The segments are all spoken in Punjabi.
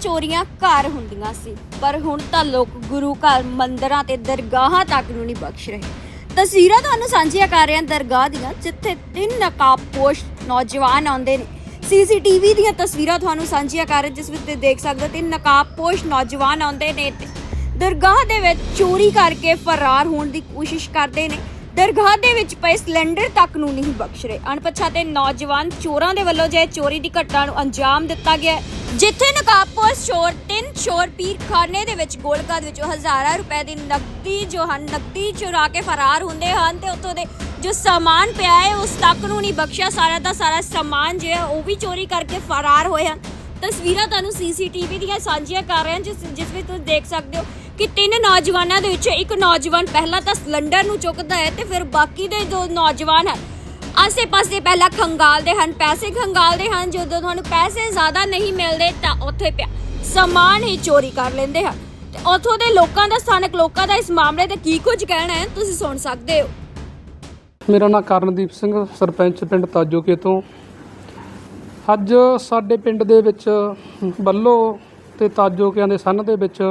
ਚੋਰੀਆਂ ਘਰ ਹੁੰਦੀਆਂ ਸੀ, ਪਰ ਹੁਣ ਤਾਂ ਲੋਕ ਗੁਰੂ ਘਰ ਮੰਦਰਾਂ ਤੇ ਦਰਗਾਹਾਂ ਤੱਕ ਨੂੰ ਨਹੀਂ ਬਖਸ਼ ਰਹੇ। ਤਸਵੀਰਾਂ ਤੁਹਾਨੂੰ ਸਾਂਝੀਆਂ ਕਰ ਰਹੇ ਹਾਂ ਦਰਗਾਹ ਦੀਆਂ, ਜਿੱਥੇ ਤਿੰਨ ਨਕਾਬਪੋਸ਼ ਨੌਜਵਾਨ ਆਉਂਦੇ ਨੇ। ਸੀਸੀਟੀਵੀ ਦੀਆਂ ਤਸਵੀਰਾਂ ਤੁਹਾਨੂੰ ਸਾਂਝੀਆਂ ਕਰ ਰਹੇ ਜਿਸ ਵਿੱਚ ਤੁਸੀਂ ਦੇਖ ਸਕਦੇ ਹੋ ਤਿੰਨ ਨਕਾਬਪੋਸ਼ ਨੌਜਵਾਨ ਆਉਂਦੇ ਨੇ ਤੇ ਦਰਗਾਹ ਦੇ ਵਿੱਚ ਚੋਰੀ ਕਰਕੇ ਫਰਾਰ ਹੋਣ ਦੀ ਕੋਸ਼ਿਸ਼ ਕਰਦੇ ਨੇ। ਦਰਗਾਹ ਦੇ ਵਿੱਚ ਪਏ ਸਿਲੰਡਰ ਤੱਕ ਨੂੰ ਨਹੀਂ ਬਖਸ਼ ਰਹੇ। ਅਣਪਛਾਤੇ ਨੌਜਵਾਨ ਚੋਰਾਂ ਦੇ ਵੱਲੋਂ ਜੇ ਚੋਰੀ ਦੀ ਘਟਨਾ ਨੂੰ ਅੰਜਾਮ ਦਿੱਤਾ ਗਿਆ ਹੈ, ਜਿੱਥੇ ਨਕਾਬਪੋਸ਼ ਚੋਰ ਤਿੰਨ ਚੋਰ ਪੀਰਖਾਨੇ ਦੇ ਵਿੱਚ ਗੋਲਕਾਂ ਵਿੱਚੋਂ ਹਜ਼ਾਰਾਂ ਰੁਪਏ ਦੀ ਨਕਦੀ ਜੋ ਹਨ ਨਕਦੀ ਚੁਰਾ ਕੇ ਫਰਾਰ ਹੁੰਦੇ ਹਨ ਤੇ ਉੱਥੋਂ ਦੇ ਜੋ ਸਾਮਾਨ ਪਿਆ ਹੈ ਉਸ ਤੱਕ ਨੂੰ ਨਹੀਂ ਬਖਸ਼ਿਆ। ਸਾਰਾ ਦਾ ਸਾਰਾ ਸਾਮਾਨ ਜੋ ਹੈ ਉਹ ਵੀ ਚੋਰੀ ਕਰਕੇ ਫਰਾਰ ਹੋਏ ਹਨ। ਤਸਵੀਰਾਂ ਤੁਹਾਨੂੰ ਸੀਸੀਟੀਵੀ ਦੀਆਂ ਸਾਂਝੀਆਂ ਕਰ ਰਹੇ ਹਾਂ ਜਿਸ ਜਿਸ ਵਿੱਚ ਤੁਸੀਂ ਦੇਖ ਸਕਦੇ ਹੋ ਕਿ ਤਿੰਨ ਨੌਜਵਾਨਾਂ ਦੇ ਵਿੱਚ ਇੱਕ ਨੌਜਵਾਨ ਪਹਿਲਾਂ ਤਾਂ ਸਿਲੰਡਰ ਨੂੰ ਚੁੱਕਦਾ ਹੈ ਤੇ ਫਿਰ ਬਾਕੀ ਦੇ ਦੋ ਨੌਜਵਾਨ ਹਨ। ਆਸੇ-ਪਾਸੇ ਪਹਿਲਾਂ ਖੰਗਾਲਦੇ ਹਨ, ਪੈਸੇ ਖੰਗਾਲਦੇ ਹਨ, ਜਦੋਂ ਤੁਹਾਨੂੰ ਪੈਸੇ ਜ਼ਿਆਦਾ ਨਹੀਂ ਮਿਲਦੇ ਤਾਂ ਉੱਥੇ ਪਿਆ ਸਮਾਨ ਹੀ ਚੋਰੀ ਕਰ ਲੈਂਦੇ ਹਨ। ਤੇ ਉੱਥੋਂ ਦੇ ਲੋਕਾਂ ਦਾ, ਸਥਾਨਕ ਲੋਕਾਂ ਦਾ ਇਸ ਮਾਮਲੇ ਤੇ ਕੀ ਕੁਝ ਕਹਿਣਾ ਹੈ, ਤੁਸੀਂ ਸੁਣ ਸਕਦੇ ਹੋ। ਮੇਰਾ ਨਾਮ ਕਰਨਦੀਪ ਸਿੰਘ, ਸਰਪੰਚ ਪਿੰਡ ਤਾਜੋਕੇ ਤੋਂ। ਅੱਜ ਸਾਡੇ ਪਿੰਡ ਦੇ ਵਿੱਚ ਬੱਲੋ ਤੇ ਤਾਜੋਕਿਆਂ ਦੇ ਸੰਨ ਦੇ ਵਿੱਚ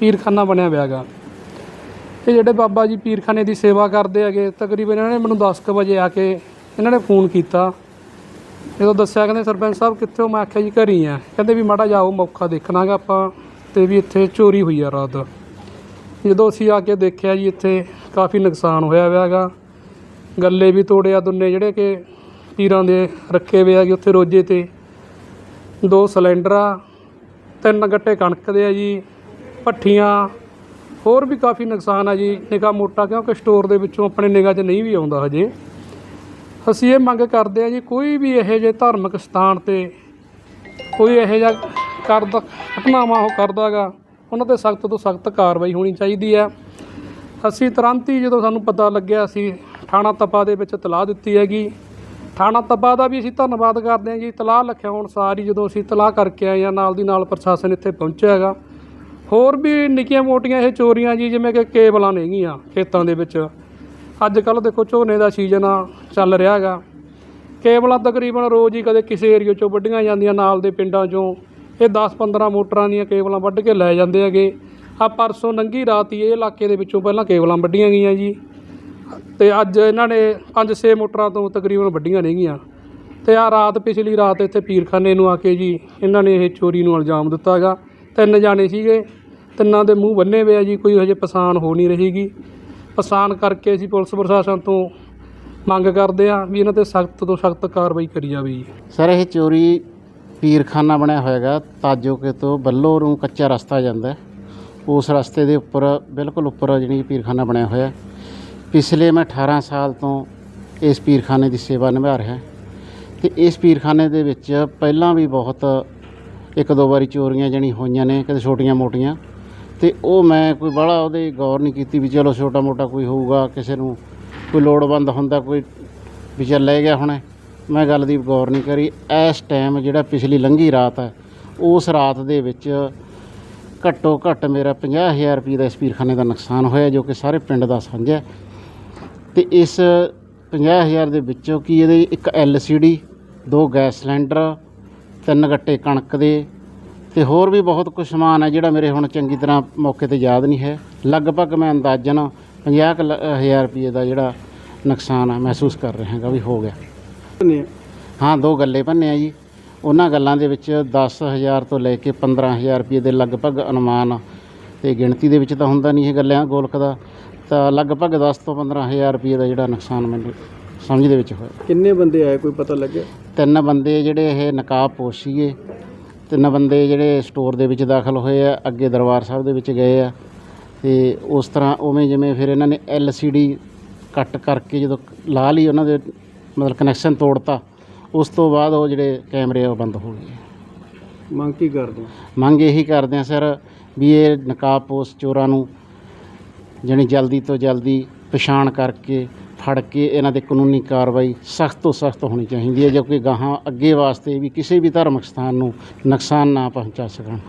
ਪੀਰਖਾਨਾ ਬਣਿਆ ਹੋਇਆ ਹੈਗਾ। ਇਹ ਜਿਹੜੇ ਬਾਬਾ ਜੀ ਪੀਰਖਾਨੇ ਦੀ ਸੇਵਾ ਕਰਦੇ ਹੈਗੇ, ਤਕਰੀਬਨ ਇਹਨਾਂ ਨੇ ਮੈਨੂੰ 10 ਕੁ ਵਜੇ ਆ ਕੇ ਇਹਨਾਂ ਨੇ ਫੋਨ ਕੀਤਾ। ਜਦੋਂ ਦੱਸਿਆ, ਕਹਿੰਦੇ ਸਰਪੰਚ ਸਾਹਿਬ, ਕਿੱਥੇ ਹੋ? ਮੈਂ ਆਖਿਆ ਜੀ, ਘਰ ਹੀ ਆ। ਕਹਿੰਦੇ ਵੀ ਮਾੜਾ ਜਾਓ ਮੌਕਾ ਦੇਖਣਾਗਾ ਆਪਾਂ ਤੇ ਵੀ ਇੱਥੇ ਚੋਰੀ ਹੋਈ ਆ ਰਾਤ। ਜਦੋਂ ਅਸੀਂ ਆ ਕੇ ਦੇਖਿਆ ਜੀ, ਇੱਥੇ ਕਾਫੀ ਨੁਕਸਾਨ ਹੋਇਆ ਹੋਇਆ ਗੱਲੇ ਵੀ ਤੋੜਿਆ ਦੁੰਨੇ ਜਿਹੜੇ ਕਿ ਪੀਰਾਂ ਦੇ ਰੱਖੇ ਹੋਏ ਹੈਗੇ ਉੱਥੇ ਰੋਜੇ ਤੇ। ਦੋ ਸਿਲੰਡਰ ਆ ਤਿੰਨ ਗੱਟੇ ਕਣਕ ਦੇ ਆ ਜੀ। ਭੱਠੀਆਂ, ਹੋਰ ਵੀ ਕਾਫੀ ਨੁਕਸਾਨ ਆ ਜੀ ਨਿਗਾਹ ਮੋਟਾ, ਕਿਉਂਕਿ ਸਟੋਰ ਦੇ ਵਿੱਚੋਂ ਆਪਣੇ ਨਿਗਾਹ 'ਚ ਨਹੀਂ ਵੀ ਆਉਂਦਾ ਹਜੇ। ਅਸੀਂ ਇਹ ਮੰਗ ਕਰਦੇ ਆ ਜੀ, ਕੋਈ ਵੀ ਇਹੋ ਜਿਹੇ ਧਾਰਮਿਕ ਸਥਾਨ ਤੇ ਕੋਈ ਇਹੋ ਜਿਹਾ ਕਰਦਾ, ਘਟਨਾਵਾਂ ਉਹ ਕਰਦਾਗਾ, ਉਹਨਾਂ ਤੇ ਸਖਤ ਤੋਂ ਸਖਤ ਕਾਰਵਾਈ ਹੋਣੀ ਚਾਹੀਦੀ ਹੈ। ਅਸੀਂ ਤੁਰੰਤ ਹੀ ਜਦੋਂ ਸਾਨੂੰ ਪਤਾ ਲੱਗਿਆ, ਅਸੀਂ ਥਾਣਾ ਤਪਾ ਦੇ ਵਿੱਚ ਤਲਾਹ ਦਿੱਤੀ ਹੈਗੀ। ਥਾਣਾ ਤਪਾ ਦਾ ਵੀ ਅਸੀਂ ਧੰਨਵਾਦ ਕਰਦੇ ਹਾਂ ਜੀ, ਤਲਾਹ ਲਿਖਾਉਣ ਅਨੁਸਾਰ ਹੀ ਜਦੋਂ ਅਸੀਂ ਤਲਾਹ ਕਰਕੇ ਆਏ ਹਾਂ, ਨਾਲ ਦੀ ਨਾਲ ਪ੍ਰਸ਼ਾਸਨ ਇੱਥੇ ਪਹੁੰਚਿਆ ਹੈਗਾ। ਹੋਰ ਵੀ ਨਿੱਕੀਆਂ ਮੋਟੀਆਂ ਇਹ ਚੋਰੀਆਂ ਜੀ, ਜਿਵੇਂ ਕਿ ਕੇਬਲਾਂ ਨੇਗੀਆਂ ਖੇਤਾਂ ਦੇ ਵਿੱਚ। ਅੱਜ ਕੱਲ ਦੇਖੋ ਝੋਨੇ ਦਾ ਸੀਜ਼ਨ ਆ, ਚੱਲ ਰਿਹਾ ਹੈਗਾ। ਕੇਬਲਾਂ ਤਕਰੀਬਨ ਰੋਜ਼ ਹੀ ਕਦੇ ਕਿਸੇ ਏਰੀਏ ਚੋਂ ਵੱਢੀਆਂ ਜਾਂਦੀਆਂ ਨਾਲ ਦੇ ਪਿੰਡਾਂ ਚੋਂ। ਇਹ 10-15 ਮੋਟਰਾਂ ਦੀਆਂ ਕੇਬਲਾਂ ਵੱਢ ਕੇ ਲੈ ਜਾਂਦੇ ਹੈਗੇ। ਆ ਪਰਸੋਂ ਨੰਗੀ ਰਾਤ ਹੀ ਇਹ ਇਲਾਕੇ ਦੇ ਵਿੱਚੋਂ ਪਹਿਲਾਂ ਕੇਬਲਾਂ ਵੱਢੀਆਂ ਗਈਆਂ ਜੀ। ਤੇ ਅੱਜ ਇਹਨਾਂ ਨੇ 5-6 ਮੋਟਰਾਂ ਤੋਂ ਤਕਰੀਬਨ ਵੱਢੀਆਂ ਨੇਗੀਆਂ ਤੇ ਆ ਰਾਤ, ਪਿਛਲੀ ਰਾਤ ਇੱਥੇ ਪੀਰਖਾਨੇ ਨੂੰ ਆ ਕੇ ਜੀ ਇਹਨਾਂ ਨੇ ਇਹ ਚੋਰੀ ਨੂੰ ਇਲਜ਼ਾਮ ਦਿੱਤਾ ਹੈਗਾ। ਤਿੰਨ ਜਾਣੇ ਸੀਗੇ। ਤਿੰਨਾਂ ਦੇ ਮੂੰਹ ਬੰਨੇ ਹੋਏ ਆ ਜੀ, ਕੋਈ ਹਜੇ ਪਛਾਣ ਹੋ ਨਹੀਂ ਰਹੀਗੀ ਪਛਾਣ ਕਰਕੇ ਅਸੀਂ ਪੁਲਿਸ ਪ੍ਰਸ਼ਾਸਨ ਤੋਂ ਮੰਗ ਕਰਦੇ ਆ ਵੀ ਇਹਨਾਂ ਤੇ ਸਖਤ ਤੋਂ ਸਖਤ ਕਾਰਵਾਈ ਕਰੀ ਜਾਵੇ ਜੀ ਸਰ, ਇਹ ਚੋਰੀ ਪੀਰਖਾਨਾ ਬਣਿਆ ਹੋਇਆਗਾ ਤਾਜੋਕੇ ਤੋਂ ਬੱਲੋ ਨੂੰ ਕੱਚਾ ਰਸਤਾ ਜਾਂਦਾ ਹੈ। ਉਸ ਰਸਤੇ ਦੇ ਉੱਪਰ, ਬਿਲਕੁਲ ਉੱਪਰ ਜਿਹੜੀ ਪੀਰਖਾਨਾ ਬਣਿਆ ਹੋਇਆ ਹੈ। ਪਿਛਲੇ ਮੈਂ 18 ਸਾਲ ਤੋਂ ਇਸ ਪੀਰਖਾਨੇ ਦੀ ਸੇਵਾ ਨਿਭਾ ਰਿਹਾ ਤੇ ਇਸ ਪੀਰਖਾਨੇ ਦੇ ਵਿੱਚ ਪਹਿਲਾਂ ਵੀ ਬਹੁਤ ਇੱਕ ਦੋ ਵਾਰੀ ਚੋਰੀਆਂ ਜਣੀ ਹੋਈਆਂ ਨੇ, ਕਦੇ ਛੋਟੀਆਂ ਮੋਟੀਆਂ ਤੇ ਉਹ ਮੈਂ ਕੋਈ ਬੜਾ ਉਹਦੇ ਗੌਰ ਨਹੀਂ ਕੀਤੀ ਵੀ ਚਲੋ ਛੋਟਾ ਮੋਟਾ ਕੋਈ ਹੋਊਗਾ, ਕਿਸੇ ਨੂੰ ਕੋਈ ਲੋੜਵੰਦ ਹੁੰਦਾ, ਕੋਈ ਵੀ ਚੱਲ ਲੈ ਗਿਆ ਹੁਣੇ। ਮੈਂ ਗੱਲ ਦੀ ਗੌਰ ਨਹੀਂ ਕਰੀ। ਇਸ ਟਾਈਮ ਜਿਹੜਾ ਪਿਛਲੀ ਲੰਘੀ ਰਾਤ ਹੈ, ਉਸ ਰਾਤ ਦੇ ਵਿੱਚ ਘੱਟੋ ਘੱਟ ਮੇਰਾ 50000 ਰੁਪਏ ਦਾ ਇਸ ਪੀਰਖਾਨੇ ਦਾ ਨੁਕਸਾਨ ਹੋਇਆ, ਜੋ ਕਿ ਸਾਰੇ ਪਿੰਡ ਦਾ ਸਾਂਝਾ ਹੈ। ਤੇ ਇਸ 50000 ਦੇ ਵਿੱਚੋਂ ਕੀ ਇਹਦੇ ਇੱਕ ਡੀ ਦੋ ਗੈਸ ਸਿਲੰਡਰ, ਤਿੰਨ ਗੱਟੇ ਕਣਕ ਦੇ ਤੇ ਹੋਰ ਵੀ ਬਹੁਤ ਕੁਝ ਸਮਾਨ ਹੈ ਜਿਹੜਾ ਮੇਰੇ ਹੁਣ ਚੰਗੀ ਤਰ੍ਹਾਂ ਮੌਕੇ ਤੇ ਯਾਦ ਨਹੀਂ ਹੈ। ਲਗਭਗ ਮੈਂ ਅੰਦਾਜ਼ਨ 50000 ਰੁਪਏ ਦਾ ਜਿਹੜਾ ਨੁਕਸਾਨ ਹੈ ਮਹਿਸੂਸ ਕਰ ਰਿਹਾ ਹੈਗਾ ਵੀ ਹੋ ਗਿਆ। ਹਾਂ ਦੋ ਗੱਲੇ ਭੰਨੇ ਆ ਜੀ। ਉਹਨਾਂ ਗੱਲਾਂ ਦੇ ਵਿੱਚ 10000 ਤੋਂ ਲੈ ਕੇ 15000 ਰੁਪਏ ਦੇ ਲਗਭਗ ਅਨੁਮਾਨ ਤੇ ਗਿਣਤੀ ਦੇ ਵਿੱਚ ਤਾਂ ਹੁੰਦਾ ਨਹੀਂ ਇਹ ਗੱਲਾਂ ਗੋਲਕ ਦਾ। ਤਾਂ ਲਗਭਗ 10 ਤੋਂ 15000 ਰੁਪਏ ਦਾ ਜਿਹੜਾ ਨੁਕਸਾਨ ਮੈਨੂੰ ਸਮਝ ਦੇ ਵਿੱਚ ਹੋਇਆ। ਕਿੰਨੇ ਬੰਦੇ ਆਏ ਕੋਈ ਪਤਾ ਲੱਗਿਆ? ਤਿੰਨ ਬੰਦੇ ਜਿਹੜੇ ਇਹ ਨਕਾਬ ਪੋਸ਼ੀਏ ਤਿੰਨ ਬੰਦੇ ਜਿਹੜੇ ਸਟੋਰ ਦੇ ਵਿੱਚ ਦਾਖਲ ਹੋਏ ਆ ਅੱਗੇ ਦਰਬਾਰ ਸਾਹਿਬ ਦੇ ਵਿੱਚ ਗਏ ਆ। ਤੇ ਉਸ ਤਰ੍ਹਾਂ ਉਵੇਂ ਜਿਵੇਂ ਫਿਰ ਇਹਨਾਂ ਨੇ ਡੀ ਕੱਟ ਕਰਕੇ ਜਦੋਂ ਲਾ ਲਈ ਉਹਨਾਂ ਦੇ ਮਤਲਬ ਕਨੈਕਸ਼ਨ ਤੋੜਤਾ ਉਸ ਤੋਂ ਬਾਅਦ ਉਹ ਜਿਹੜੇ ਕੈਮਰੇ ਆ ਉਹ ਬੰਦ ਹੋ ਗਏ। ਮੰਗ ਕੀ ਕਰਦੇ ਮੰਗ ਇਹੀ ਕਰਦੇ ਆ ਸਰ ਵੀ ਇਹ ਨਕਾਬਪੋਸ਼ ਚੋਰਾਂ ਨੂੰ ਜਾਣੀ ਜਲਦੀ ਤੋਂ ਜਲਦੀ ਪਛਾਣ ਕਰਕੇ ਫੜ ਕੇ ਇਹਨਾਂ ਦੇ ਕਾਨੂੰਨੀ ਕਾਰਵਾਈ ਸਖਤ ਤੋਂ ਸਖਤ ਹੋਣੀ ਚਾਹੀਦੀ ਹੈ, ਜੋ ਕਿ ਗਾਹਾਂ ਅੱਗੇ ਵਾਸਤੇ ਵੀ ਕਿਸੇ ਵੀ ਧਾਰਮਿਕ ਸਥਾਨ ਨੂੰ ਨੁਕਸਾਨ ਨਾ ਪਹੁੰਚਾ ਸਕਣ।